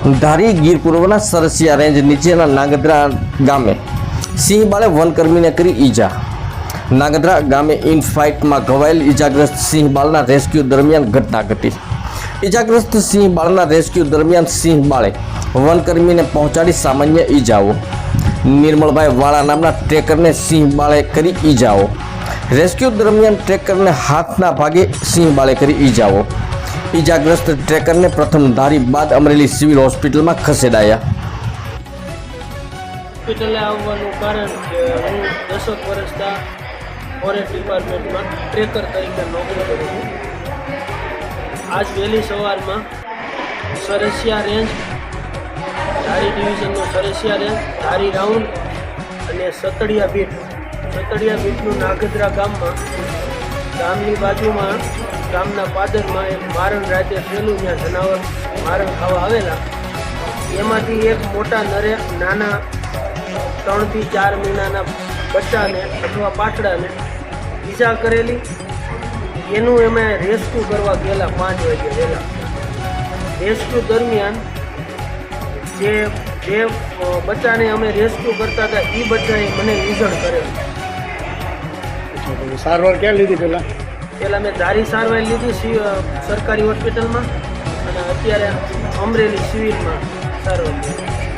ધારી ગીર પૂર્વના સરસિયા રેન્જ નીચેના નાગદ્રા ગામે. સિંહ બાળે વનકર્મીને કરી ઈજા. નાગદ્રા ગામે ઇન ફાઇટમાં ઘવાયેલ ઈજાગ્રસ્ત સિંહ બાળના રેસ્ક્યુ દરમિયાન ઘટના ઘટી. ઈજાગ્રસ્ત સિંહ બાળના રેસ્ક્યુ દરમિયાન સિંહ બાળે વનકર્મીને પહોંચાડી સામાન્ય ઈજાઓ. નિર્મળભાઈ વાળા નામના ટ્રેકરને સિંહ બાળે કરી ઈજાઓ. રેસ્ક્યુ દરમિયાન ટ્રેકરને હાથના ભાગે સિંહ બાળે કરી ઈજાઓ. ઈજાગ્રસ્ત ટ્રેકરને પ્રથમ ધારી બાદ અમરેલી સિવિલ હોસ્પિટલમાં ખસેડાયા. હોસ્પિટલે આવવાનું કારણ કે હું દસક વર્ષના ફોરેસ્ટ ડિપાર્ટમેન્ટમાં ટ્રેકર તરીકે નોકરી કરું છું. આજ વહેલી સવારમાં સરસિયા રેન્જ, ધારી ડિવિઝનનો સરસિયા રેન્જ, ધારી રાઉન્ડ અને સતડિયા બીટ સતડિયા બીટનું નાગદરા ગામમાં ગામની બાજુમાં, ગામના પાદરમાં એક મારણ રાતે થયેલું ત્યાં જનાવર મારણ ખાવા આવેલા. એમાંથી એક મોટા નરે, નાના ત્રણથી ચાર મહિનાના બચ્ચાને અથવા પાટડાને ઈજા કરેલી. એનું અમે રેસ્ક્યુ કરવા ગયેલા પાંચ વાગે વહેલા. રેસ્ક્યુ દરમિયાન જે જે બચ્ચાને અમે રેસ્ક્યુ કરતા હતા એ બચ્ચાએ મને લીઝણ કરેલું. સારવાર ક્યાં લીધી પહેલાં? પહેલાં મેં ધારી સારવાર લીધી સરકારી હોસ્પિટલમાં. અને અત્યારે અમરેલી સિવિલમાં સારવાર લીધી.